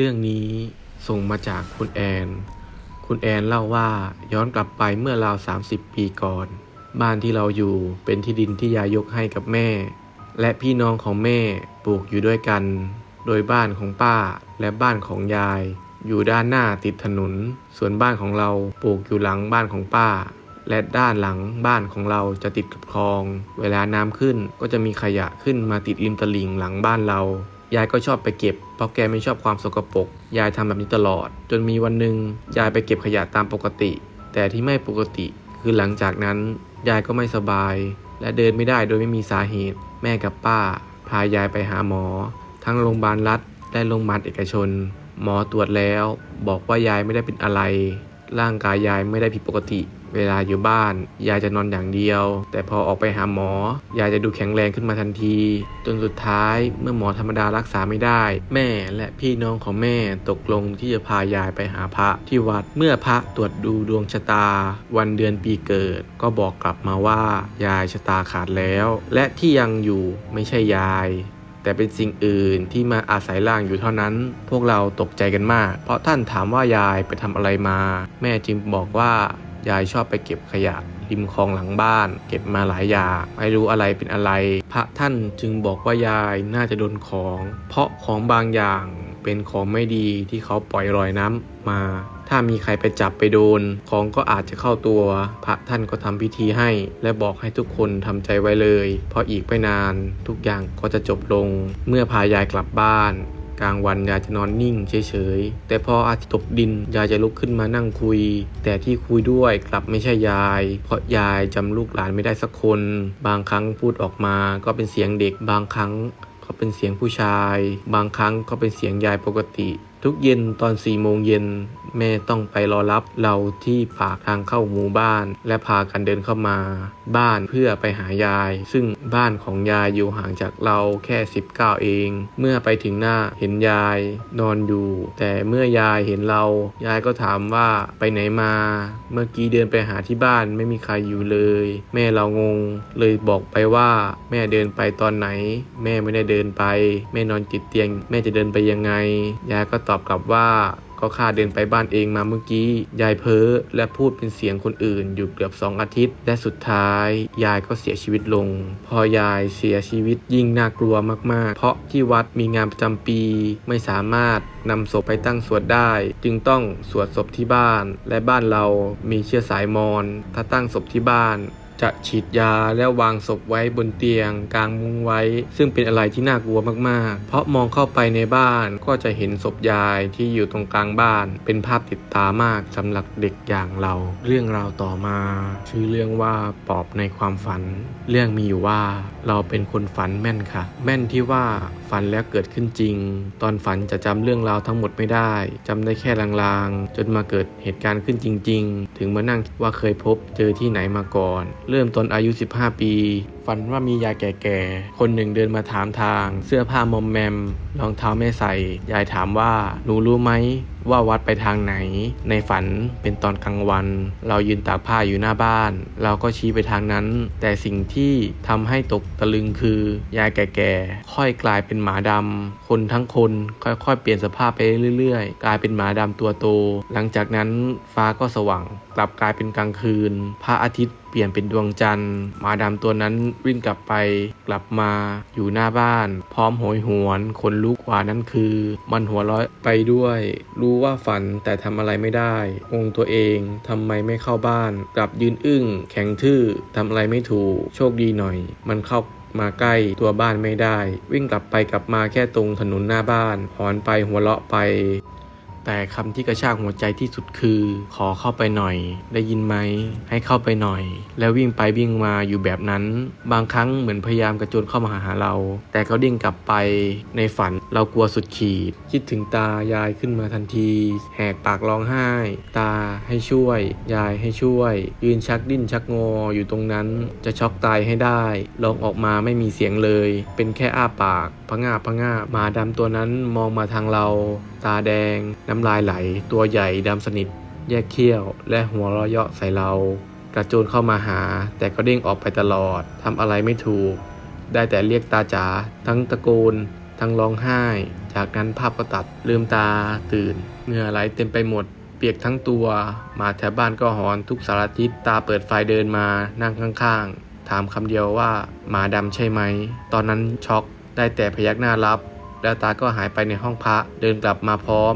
เรื่องนี้ส่งมาจากคุณแอน คุณแอนเล่าว่าย้อนกลับไปเมื่อราว 30 ปีก่อน บ้านที่เราอยู่เป็นที่ดินที่ยายยกให้กับแม่ และพี่น้องของแม่ปลูกอยู่ด้วยกัน โดยบ้านของป้าและบ้านของยาย อยู่ด้านหน้าติดถนน ส่วนบ้านของเราปลูกอยู่หลังบ้านของป้า และด้านหลังบ้านของเราจะติดกับคลอง เวลาน้ำขึ้นก็จะมีขยะขึ้นมาติดริมตลิ่งหลังบ้านเรา ยายก็ชอบไปเก็บ เพราะแกไม่ชอบความสกปรก ยายทำแบบนี้ตลอด จนมีวันหนึ่งยายไปเก็บขยะตามปกติ แต่ที่ไม่ปกติ คือหลังจากนั้น ยายก็ไม่สบาย และเดินไม่ได้โดยไม่มีสาเหตุ แม่กับป้า พายายไปหาหมอ ทั้งโรงพยาบาลรัฐและโรงพยาบาลเอกชน หมอตรวจแล้ว บอกว่ายายไม่ได้เป็นอะไร ร่างกายยายไม่ได้ผิดปกติ เวลาอยู่บ้าน ยายจะนอนอย่างเดียว แต่พอออกไปหาหมอ ยายจะดูแข็งแรงขึ้นมาทันที จนสุดท้ายเมื่อหมอธรรมดารักษาไม่ได้ แม่และพี่น้องของแม่ตกลงที่จะพายายไปหาพระที่วัดเมื่อพระตรวจดูดวงชะตา วันเดือนปีเกิด ก็บอกกลับมาว่ายายชะตาขาดแล้ว และที่ยังอยู่ไม่ใช่ยาย แต่เป็นสิ่งอื่นที่มาอาศัยร่างอยู่เท่านั้น พวกเราตกใจกันมาก เพราะท่านถามว่ายายไปทำอะไรมา แม่จึงบอกว่ายายชอบไปเก็บขยะริมคลองหลังบ้าน เก็บมาหลายอย่างไม่รู้อะไรเป็นอะไร พระท่านจึงบอกว่ายายน่าจะโดนของ เพราะของบางอย่างเป็นของไม่ดีที่เขาปล่อยรอยน้ำมา ถ้ามีใครไปจับไปโดน ของก็อาจจะเข้าตัว พระท่านก็ทำพิธีให้ และบอกให้ทุกคนทำใจไว้เลย เพราะอีกไม่นาน ทุกอย่างก็จะจบลง เมื่อพายายกลับบ้านกลางวันยายจะนอนนิ่งเฉยๆ แต่พออาทิตย์ตกดินยายจะลุกขึ้นมานั่งคุย แต่ที่คุยด้วยกลับไม่ใช่ยาย เพราะยายจำลูกหลานไม่ได้สักคน บางครั้งพูดออกมาก็เป็นเสียงเด็ก บางครั้งก็เป็นเสียงผู้ชาย บางครั้งก็เป็นเสียงยายปกติ ทุกเย็นตอนสี่โมงเย็น แม่ต้องไปรอรับเราที่ปากทางเข้าหมู่บ้าน และพากันเดินเข้ามา บ้านเพื่อไปหายาย ซึ่งบ้านของยายอยู่ห่างจากเราแค่ 19 เอง เมื่อไปถึงหน้าเห็นยายนอนอยู่ แต่เมื่อยายเห็นเรา ยายก็ถามว่าไปไหนมา เมื่อกี้เดินไปหาที่บ้านไม่มีใครอยู่เลย แม่เรางง เลยบอกไปว่าแม่เดินไปตอนไหน แม่ไม่ได้เดินไป แม่นอนติดเตียง แม่จะเดินไปยังไง ยายก็ตอบกลับว่า ก็ข้าเดินไปบ้านเองมาเมื่อกี้ ยายเพ้อและพูดเป็นเสียงคนอื่นอยู่เกือบสองอาทิตย์ และสุดท้าย ยายก็เสียชีวิตลง พอยายเสียชีวิตยิ่งน่ากลัวมาก ๆ เพราะที่วัดมีงานประจำปีไม่สามารถนำศพไปตั้งสวดได้ จึงต้องสวดศพที่บ้าน และบ้านเรามีเชื้อสายมอญถ้าตั้งศพที่บ้าน จะฉีดยาและววางศพไว้บนเตียง กลางมุงไว้ ซึ่งเป็นอะไรที่น่ากลัวมากๆ เพราะมองเข้าไปในบ้านก็จะเห็นศพยายที่อยู่ตรงกลางบ้าน เป็นภาพติดตามากสำหรับเด็กอย่างเรา เรื่องราวต่อมา ชื่อเรื่องว่าปอบในความฝัน เรื่องมีอยู่ว่าเราเป็นคนฝันแม่นค่ะ แม่นที่ว่าฝันแล้วเกิดขึ้นจริง ตอนฝันจะจำเรื่องราวทั้งหมดไม่ได้จำได้แค่ลางๆ จนมาเกิดเหตุการณ์ขึ้นจริง ๆ ถึงมานั่งว่าเคยพบเจอที่ไหนมาก่อนเริ่มตอนอายุ 15 ปี ฝันว่ามียายแก่ๆ คนหนึ่งเดินมาถามทาง เสื้อผ้ามอมแมม รองเท้าไม่ใส่ ยายถามว่า หนูรู้ไหมว่าวัดไปทางไหน ในฝันเป็นตอนกลางวัน เรายืนตากผ้าอยู่หน้าบ้าน เราก็ชี้ไปทางนั้น แต่สิ่งที่ทำให้ตกตะลึงคือยายแก่ๆ ค่อยกลายเป็นหมาดำคนทั้งคนค่อยๆ เปลี่ยนสภาพไปเรื่อยๆ กลายเป็นหมาดำตัวโต หลังจากนั้นฟ้าก็สว่าง กลับกลายเป็นกลางคืน พระอาทิตย์เปลี่ยนเป็นดวงจันทร์หมาดำตัวนั้นวิ่งกลับไป กลับมาอยู่หน้าบ้าน พร้อมโหยหวนขนลุกว่านั้นคือ มันหัวเราะไปด้วย รู้ว่าฝันแต่ทำอะไรไม่ได้งงตัวเองทำไมไม่เข้าบ้าน กลับยืนอึ้ง แข็งทื่อทำอะไรไม่ถูก โชคดีหน่อย มันเข้ามาใกล้ตัวบ้านไม่ได้ วิ่งกลับไปกลับมาแค่ตรงถนนหน้าบ้านหอนไปหัวเราะไป แต่คำที่กระชากหัวใจที่สุดคือ ขอเข้าไปหน่อย ได้ยินไหม ให้เข้าไปหน่อย แล้ววิ่งไปวิ่งมาอยู่แบบนั้น บางครั้งเหมือนพยายามกระโจนเข้ามาหาเรา แต่เขาดิ้งกลับไปในฝันเรากลัวสุดขีด คิดถึงตายายขึ้นมาทันที แหกปากร้องไห้ ตาให้ช่วย ยายให้ช่วย ยืนชักดิ้นชักงออยู่ตรงนั้น จะช็อกตายให้ได้ลองออกมาไม่มีเสียงเลย เป็นแค่อ้าปากพะงาพะงาหมาดำตัวนั้นมองมาทางเรา ตาแดง น้ำลายไหล ตัวใหญ่ดำสนิท แยกเขี้ยว และหัวเราะเยาะใส่เรา กระโจนเข้ามาหา แต่ก็เด้งออกไปตลอดทำอะไรไม่ถูก ได้แต่เรียกตาจ๋าทั้งตะโกน ทั้งร้องไห้ จากนั้นภาพก็ตัดลืมตาตื่นเหงื่อไหลเต็มไปหมดเปียกทั้งตัว มาแถวบ้านก็หอนทุกสารทิศตาเปิดไฟเดินมานั่งข้างๆ ถามคำเดียวว่าหมาดำใช่ไหม ตอนนั้นช็อกได้แต่พยักหน้ารับ แล้วตาก็หายไปในห้องพระ เดินกลับมาพร้อม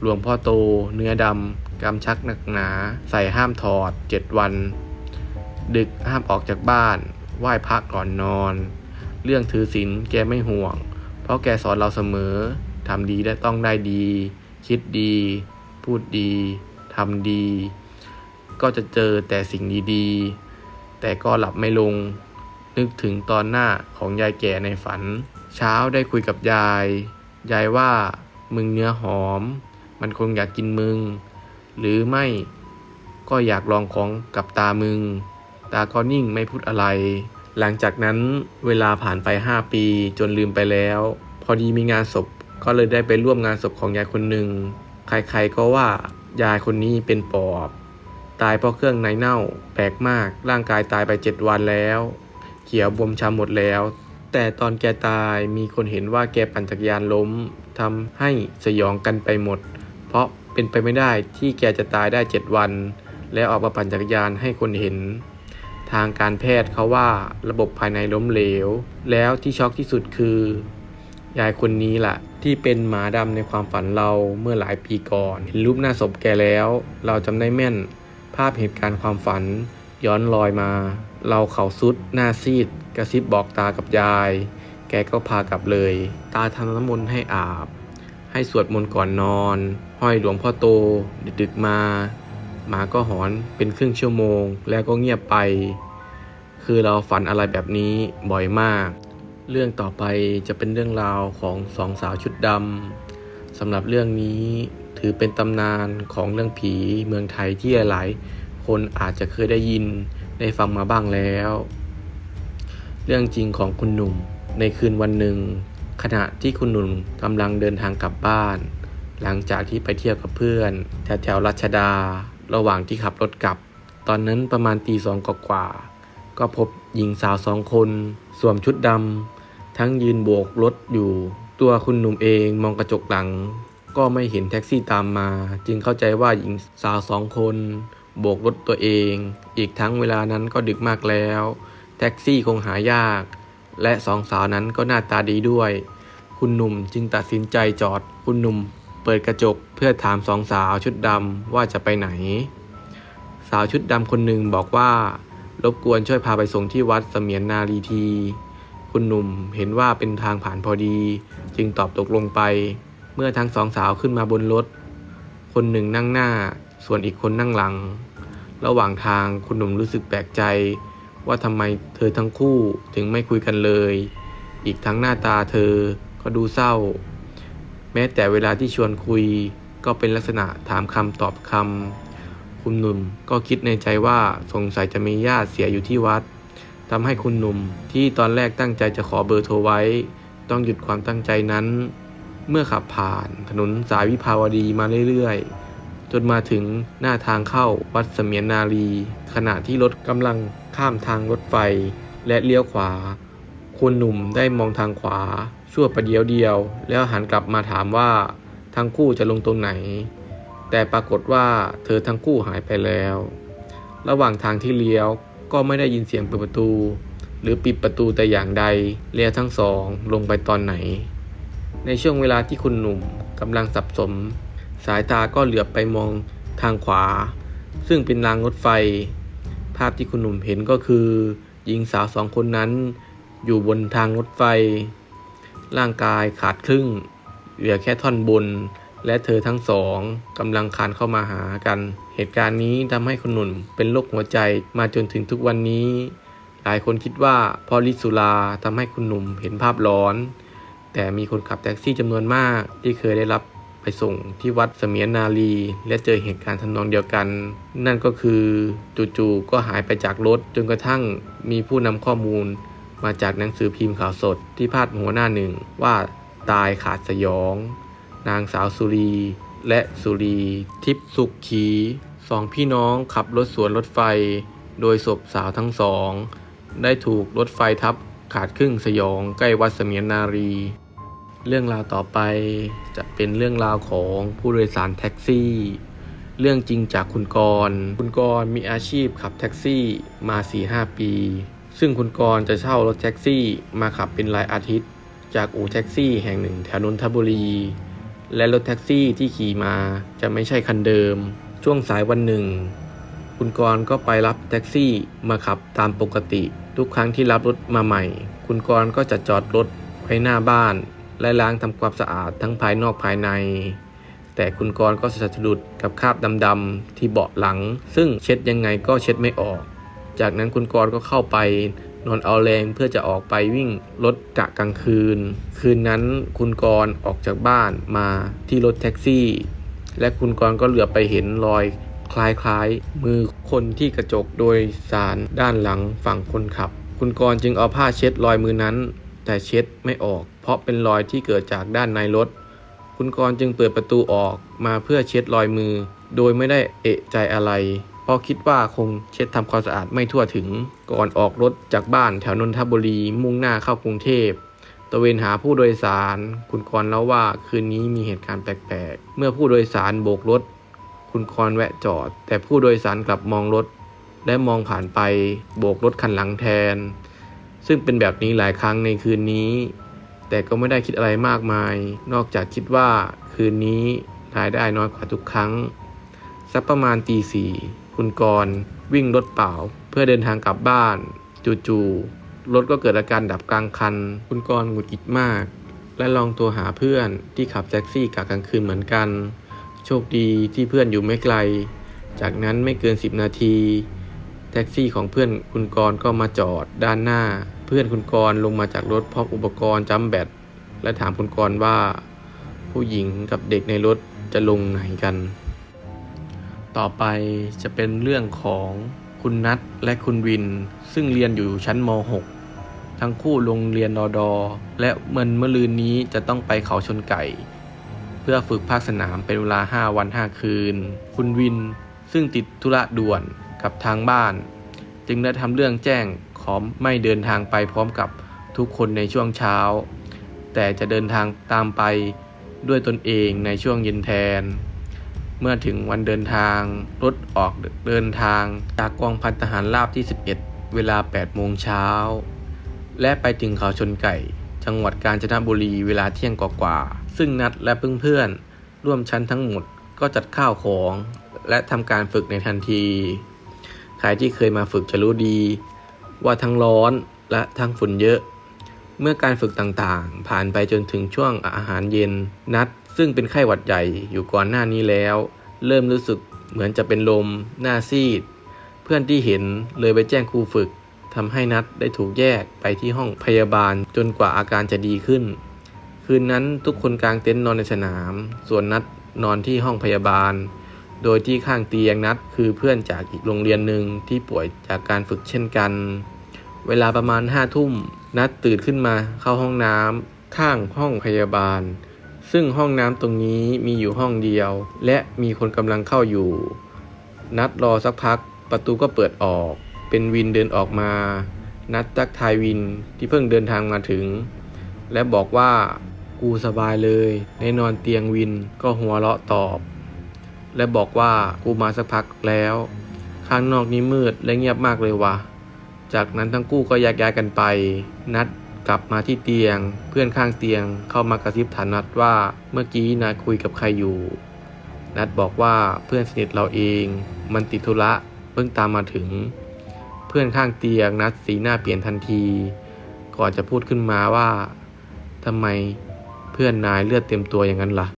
หลวงพ่อโต เนื้อดำกำชักหนักหนา ใส่ห้ามถอดเจ็ดวัน ดึกห้ามออกจากบ้าน ไหว้พระก่อนนอน เรื่องถือศีลแกไม่ห่วง เพราะแกสอนเราเสมอทำดีและต้องได้ดี คิดดี พูดดีทำดี ก็จะเจอแต่สิ่งดีๆ แต่ก็หลับไม่ลง นึกถึงตอนหน้าของยายแก่ในฝัน เช้าได้คุยกับยาย ยายว่ามึงเนื้อหอม มันคงอยากกินมึง หรือไม่ก็อยากลองของกับตามึง ตาก็นิ่งไม่พูดอะไร หลังจากนั้นเวลาผ่านไป 5 ปีจนลืมไปแล้ว พอดีมีงานศพก็เลยได้ไปร่วมงานศพของยายคนหนึ่ง ใครๆก็ว่ายายคนนี้เป็นปอบ ตายเพราะเครื่องในเน่า แปลกมาก ร่างกายตายไป7วันแล้ว เขียวบวมช้ำหมดแล้ว แต่ตอนแกตายมีคนเห็นว่าแกปั่นจักรยานล้มทำให้สยองกันไปหมด เพราะเป็นไปไม่ได้ที่แกจะตายได้ 7 วัน แล้วออกมาปั่นจักรยานให้คนเห็น ทางการแพทย์เขาว่าระบบภายในล้มเหลว แล้วที่ช็อกที่สุดคือ ยายคนนี้ล่ะ ที่เป็นหมาดำในความฝันเราเมื่อหลายปีก่อนเห็นรูปหน้าศพแกแล้ว เราจำได้แม่น ภาพเหตุการณ์ความฝันย้อนลอยมา เราเข่าสุดหน้าซีด กระซิบบอกตากับยาย แกก็พากลับเลย ตาทำน้ำมนต์ให้อาบ ให้สวดมนต์ก่อนนอน ห้อยหลวงพ่อโต ดึกๆมา หมาก็หอนเป็นครึ่งชั่วโมง แล้วก็เงียบไป คือเราฝันอะไรแบบนี้บ่อยมาก เรื่องต่อไปจะเป็นเรื่องราวของสองสาวชุดดำสำหรับเรื่องนี้ถือเป็นตำนานของเรื่องผีเมืองไทยที่หลายๆคนอาจจะเคยได้ยิน ได้ฟังมาบ้างแล้ว เรื่องจริงของคุณหนุ่มในคืนวันหนึ่ง ขณะที่คุณหนุ่มกำลังเดินทางกลับบ้าน หลังจากที่ไปเที่ยวกับเพื่อน แถวแถวๆรัชดา ระหว่างที่ขับรถกลับ ตอนนั้นประมาณตีสองกว่าก็พบหญิงสาวสองคน สวมชุดดำทั้งยืนโบกรถอยู่ ตัวคุณหนุ่มเองมองกระจกหลัง ก็ไม่เห็นแท็กซี่ตามมา จึงเข้าใจว่าหญิงสาวสองคน โบกรถตัวเอง อีกทั้งเวลานั้นก็ดึกมากแล้ว แท็กซี่คงหายาก และสองสาวนั้นก็หน้าตาดีด้วย คุณหนุ่มจึงตัดสินใจจอด คุณหนุ่มเปิดกระจกเพื่อถามสองสาวชุดดำว่าจะไปไหน สาวชุดดำคนหนึ่งบอกว่ารบกวนช่วยพาไปส่งที่วัดเสมียนนารีที คุณหนุ่มเห็นว่าเป็นทางผ่านพอดี จึงตอบตกลงไป เมื่อทั้งสองสาวขึ้นมาบนรถ คนหนึ่งนั่งหน้า ส่วนอีกคนนั่งหลัง ระหว่างทางคุณหนุ่มรู้สึกแปลกใจ ว่าทำไมเธอทั้งคู่ถึงไม่คุยกันเลย อีกทั้งหน้าตาเธอก็ดูเศร้า แม้แต่เวลาที่ชวนคุยก็เป็นลักษณะถามคำตอบคำคุณหนุ่มก็คิดในใจว่าสงสัยจะมีญาติเสียอยู่ที่วัดทำให้คุณหนุ่มที่ตอนแรกตั้งใจจะขอเบอร์โทรไว้ ต้องหยุดความตั้งใจนั้น เมื่อขับผ่านถนนสายวิภาวดีมาเรื่อยๆ จนมาถึงหน้าทางเข้าวัดเสมียนนารี ขณะที่รถกำลังข้ามทางรถไฟ และเลี้ยวขวาคุณหนุ่มได้มองทางขวา ชั่วประเดียวเดียว แล้วหันกลับมาถามว่าทั้งคู่จะลงตรงไหน แต่ปรากฏว่าเธอทั้งคู่หายไปแล้ว ระหว่างทางที่เลี้ยวก็ไม่ได้ยินเสียงเปิดประตู หรือปิดประตูแต่อย่างใดเลี้ยวทั้งสองลงไปตอนไหน ในช่วงเวลาที่คุณหนุ่มกำลังสับสน สายตาก็เหลือบไปมองทางขวา ซึ่งเป็นรางรถไฟ ภาพที่คุณหนุ่มเห็นก็คือหญิงสาวสองคนนั้น อยู่บนทางรถไฟ ร่างกายขาดครึ่ง เหลือแค่ท่อนบน และเธอทั้งสองกำลังคานเข้ามาหากัน เหตุการณ์นี้ทำให้คุณหนุ่มเป็นโรคหัวใจมาจนถึงทุกวันนี้ หลายคนคิดว่าพอลิสุราทำให้คุณหนุ่มเห็นภาพร้อน แต่มีคนขับแท็กซี่จำนวนมากที่เคยได้รับ ไปส่งที่วัดเสมียนนารี และเจอเหตุการณ์ทำนองเดียวกัน นั่นก็คือจู่ๆก็หายไปจากรถ จนกระทั่งมีผู้นำข้อมูล มาจากหนังสือพิมพ์ข่าวสดที่พาดหัวหน้าหนึ่งว่าตายขาดสยอง นางสาวสุรี และสุรี ทิพสุขขีสองพี่น้องขับรถสวนรถไฟ โดยศพสาวทั้งสอง ได้ถูกรถไฟทับขาดครึ่งสยองใกล้วัดเสมียนนารี เรื่องราวต่อไปจะเป็นเรื่องราวของผู้โดยสารแท็กซี่ เรื่องจริงจากคุณกรณ์คุณกรณ์มีอาชีพขับแท็กซี่มา 4-5 ปี ซึ่งคุณกรณ์จะเช่ารถแท็กซี่มาขับเป็นรายอาทิตย์ จากอู่แท็กซี่แห่งหนึ่งแถวนนทบุรี และรถแท็กซี่ที่ขี่มาจะไม่ใช่คันเดิม ช่วงสายวันหนึ่ง คุณกรณ์ก็ไปรับแท็กซี่มาขับตามปกติ ทุกครั้งที่รับรถมาใหม่ คุณกรณ์ก็จะจอดรถไว้หน้าบ้าน และล้างทำความสะอาดทั้งภายนอกภายใน แต่คุณกรก็สะดุดกับคราบดำๆที่เบาะหลัง ซึ่งเช็ดยังไงก็เช็ดไม่ออก จากนั้นคุณกรก็เข้าไปนอนเอาแรงเพื่อจะออกไปวิ่งรถกะกลางคืน คืนนั้นคุณกรออกจากบ้านมาที่รถแท็กซี่ และคุณกรก็เหลือไปเห็นรอยคล้ายๆ มือคนที่กระจกโดยสารด้านหลังฝั่งคนขับ คุณกรจึงเอาผ้าเช็ดรอยมือนั้น แต่เช็ดไม่ออก เพราะเป็นรอยที่เกิดจากด้านในรถ คุณกรณ์จึงเปิดประตูออกมาเพื่อเช็ดรอยมือ โดยไม่ได้เอะใจอะไรเพราะคิดว่าคงเช็ดทำความสะอาดไม่ทั่วถึง ก่อนออกรถจากบ้านแถวนนทบุรีมุ่งหน้าเข้ากรุงเทพตะเวนหาผู้โดยสาร คุณกรณ์เล่าว่าคืนนี้มีเหตุการณ์แปลกๆ เมื่อผู้โดยสารโบกรถ คุณกรณ์แวะจอด แต่ผู้โดยสารกลับมองรถ และมองผ่านไปโบกรถคันหลังแทน ซึ่งเป็นแบบนี้หลายครั้งในคืนนี้ แต่ก็ไม่ได้คิดอะไรมากมาย นอกจากคิดว่าคืนนี้รายได้น้อยกว่าทุกครั้ง สักประมาณตีสี่คุณกรวิ่งรถเปล่า เพื่อเดินทางกลับบ้านจู่ๆรถก็เกิดอาการดับกลางคัน คุณกรหงุดหงิดมาก และลองตัวหาเพื่อนที่ขับแท็กซี่กะกลางคืนเหมือนกัน โชคดีที่เพื่อนอยู่ไม่ไกล จากนั้นไม่เกิน 10 นาที แท็กซี่ของเพื่อนคุณกรณ์ก็มาจอดด้านหน้า เพื่อนคุณกรณ์ลงมาจากรถพร้อมอุปกรณ์จัมแบตและถามคุณกรณ์ว่า ผู้หญิงกับเด็กในรถจะลงไหนกัน ต่อไปจะเป็นเรื่องของคุณนัทและคุณวิน ซึ่งเรียนอยู่ชั้นม .6 ทั้งคู่ลงเรียนรอดอ และเมื่อเมื่อลืนนี้จะต้องไปเขาชนไก่ เพื่อฝึกภาคสนามเป็นเวลา 5 วัน 5 คืน คุณวินซึ่งติดธุระด่วน กับทางบ้าน จึงได้ทำเรื่องแจ้งขอไม่เดินทางไปพร้อมกับทุกคนในช่วงเช้า แต่จะเดินทางตามไปด้วยตนเองในช่วงเย็นแทน เมื่อถึงวันเดินทางรถออกเดินทางจากกองพันทหารราบที่ 11 เวลา 8 โมงเช้า และไปถึงเขาชนไก่ จังหวัดกาญจนบุรีเวลาเที่ยงกว่าๆซึ่งนัดและเพื่อนๆร่วมชั้นทั้งหมดก็จัดข้าวของ และทำการฝึกในทันที ใครที่เคยมาฝึกจะรู้ดี ว่าทั้งร้อนและทั้งฝุ่นเยอะ เมื่อการฝึกต่างๆ ผ่านไปจนถึงช่วงอาหารเย็นนัด ซึ่งเป็นไข้หวัดใหญ่อยู่ก่อนหน้านี้แล้ว เริ่มรู้สึกเหมือนจะเป็นลม หน้าซีด เพื่อนที่เห็นเลยไปแจ้งครูฝึกทำให้นัดได้ถูกแยกไปที่ห้องพยาบาลจนกว่าอาการจะดีขึ้น คืนนั้นทุกคนกลางเต็นท์นอนในสนาม ส่วนนัดนอนที่ห้องพยาบาล โดยที่ข้างเตียงนัดคือเพื่อนจากอีกโรงเรียนหนึ่งที่ป่วยจากการฝึกเช่นกัน เวลาประมาณห้าทุ่มนัดตื่นขึ้นมาเข้าห้องน้ำข้างห้องพยาบาล ซึ่งห้องน้ำตรงนี้มีอยู่ห้องเดียว และมีคนกำลังเข้าอยู่ นัดรอสักพัก ประตูก็เปิดออก เป็นวินเดินออกมา นัดทักทายวินที่เพิ่งเดินทางมาถึง และบอกว่ากูสบายเลยในนอนเตียงวินก็หัวเราะตอบ และบอกว่ากูมาสักพักแล้ว ข้างนอกนี้มืดและเงียบมากเลยวะจากนั้นทั้งคู่ก็แยกย้ายกันไป นัดกลับมาที่เตียง เพื่อนข้างเตียงเข้ามากระซิบถามนัดว่าเมื่อกี้นายคุยกับใครอยู่ นัดบอกว่าเพื่อนสนิทเราเอง มันติดธุระเพิ่งตามมาถึง เพื่อนข้างเตียงนัดสีหน้าเปลี่ยนทันที ก่อนจะพูดขึ้นมาว่าทำไมเพื่อนนายเลือดเต็มตัวอย่างนั้นล่ะ